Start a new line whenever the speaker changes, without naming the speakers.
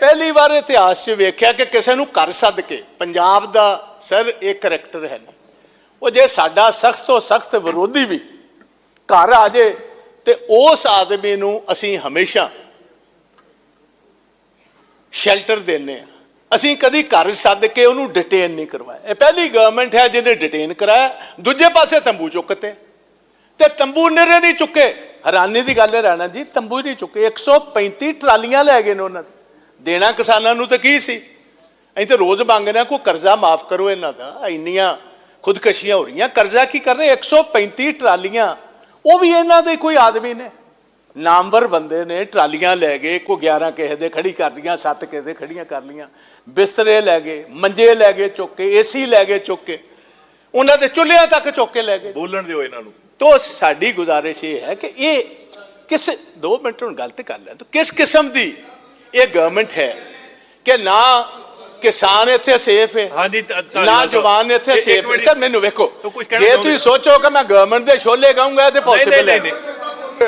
ਪਹਿਲੀ ਵਾਰ ਇਤਿਹਾਸ 'ਚ ਵੇਖਿਆ ਕਿ ਕਿਸੇ ਨੂੰ ਘਰ ਸੱਦ ਕੇ, ਪੰਜਾਬ ਦਾ ਸਰ ਇਹ ਕਰੈਕਟਰ ਹੈ ਨਹੀਂ। ਉਹ ਜੇ ਸਾਡਾ ਸਖਤ ਤੋਂ ਸਖਤ ਵਿਰੋਧੀ ਵੀ ਘਰ ਆ ਜੇ ਤੇ ਉਸ ਆਦਮੀ ਨੂੰ ਅਸੀਂ ਹਮੇਸ਼ਾ ਸ਼ੈਲਟਰ ਦਿੰਨੇ ਆ ਅਸੀਂ ਕਦੀ ਘਰ ਸੱਦ ਕੇ ਉਹਨੂੰ ਡਿਟੇਨ ਨਹੀਂ ਕਰਵਾਇਆ। ਇਹ ਪਹਿਲੀ ਗਵਰਨਮੈਂਟ ਹੈ ਜਿਹਨੇ ਡਿਟੇਨ ਕਰਾਇਆ। ਦੂਜੇ ਪਾਸੇ ਤੰਬੂ ਚੁੱਕਤੇ। ਤੇ ਤੰਬੂ ਨਿਰੇ ਨਹੀਂ ਚੁੱਕੇ। ਹੈਰਾਨੀ ਦੀ ਗੱਲ ਹੈ ਰਾਣਾ ਜੀ, ਤੰਬੂ ਨਹੀਂ ਚੁੱਕੇ। 135 ਟਰਾਲੀਆਂ ਲੈ ਗਏ ਨੇ ਉਹਨਾਂ ਦੇ ਦੇਣਾ ਕਿਸਾਨਾਂ ਨੂੰ ਤਾਂ ਕੀ ਸੀ? ਅਸੀਂ ਤੇ ਰੋਜ਼ ਮੰਗਦੇ ਹਾਂ ਕੋਈ ਕਰਜ਼ਾ ਮਾਫ ਕਰੋ ਇਹਨਾਂ ਦਾ। ਇੰਨੀਆਂ ਖੁਦਕਸ਼ੀਆਂ ਹੋ ਰਹੀਆਂ। ਕਰਜ਼ਾ ਕੀ ਕਰ ਰਹੇ? 135 ਟਰਾਲੀਆਂ। ਉਹ ਵੀ ਇਹਨਾਂ ਦੇ ਕੋਈ ਆਦਮੀ ਨੇ। ਨਾਮਵਰ ਬੰਦੇ ਨੇ ਟਰਾਲੀਆਂ ਲੈ ਗਏ ਕੋ 11 ਕਿਸੇ ਦੇ ਖੜੀ ਕਰ ਲੀਆਂ 7 ਕਿਸੇ ਦੇ ਖੜੀਆਂ ਕਰ ਲੀਆਂ ਬਿਸਤਰੇ ਲੈ ਗਏ ਮੰਜੇ ਲੈ ਗਏ ਚੁੱਕ ਕੇ ਏਸੀ ਲੈ ਗਏ ਚੁੱਕ ਕੇ। ਉਹਨਾਂ ਦੇ ਚੁੱਲ੍ਹਿਆਂ ਤੱਕ ਚੁੱਕ ਕੇ ਲੈ ਗਏ।
ਬੋਲਣ ਦਿਓ ਇਹਨਾਂ ਨੂੰ।
ਤੋ ਸਾਡੀ ਗੁਜ਼ਾਰਿਸ਼ ਇਹ ਹੈ ਕਿ ਇਹ ਕਿਸ 2 ਮਿੰਟ ਹੁਣ ਗਲਤ ਕਰ ਲਿਆ। ਤੋ ਕਿਸ ਕਿਸਮ ਦੀ ਇਹ ਗਵਰਨਮੈਂਟ ਹੈ ਕਿ ਨਾ ਕਿਸਾਨ ਇੱਥੇ ਸੇਫ ਹੈ
ਹਾਂਜੀ।
ਨਾ ਜਵਾਨ ਇੱਥੇ ਸੇਫ ਹੈ। ਸਰ ਮੈਨੂੰ ਵੇਖੋ ਜੇ ਤੁਸੀਂ ਸੋਚੋ ਕਿ ਮੈਂ ਗਵਰਨਮੈਂਟ ਦੇ ਛੋਲੇ ਗਾਉਂਗਾ ਤੇ ਪੋਸੀਬਲ ਹੈ
ਨਹੀਂ ਨਹੀਂ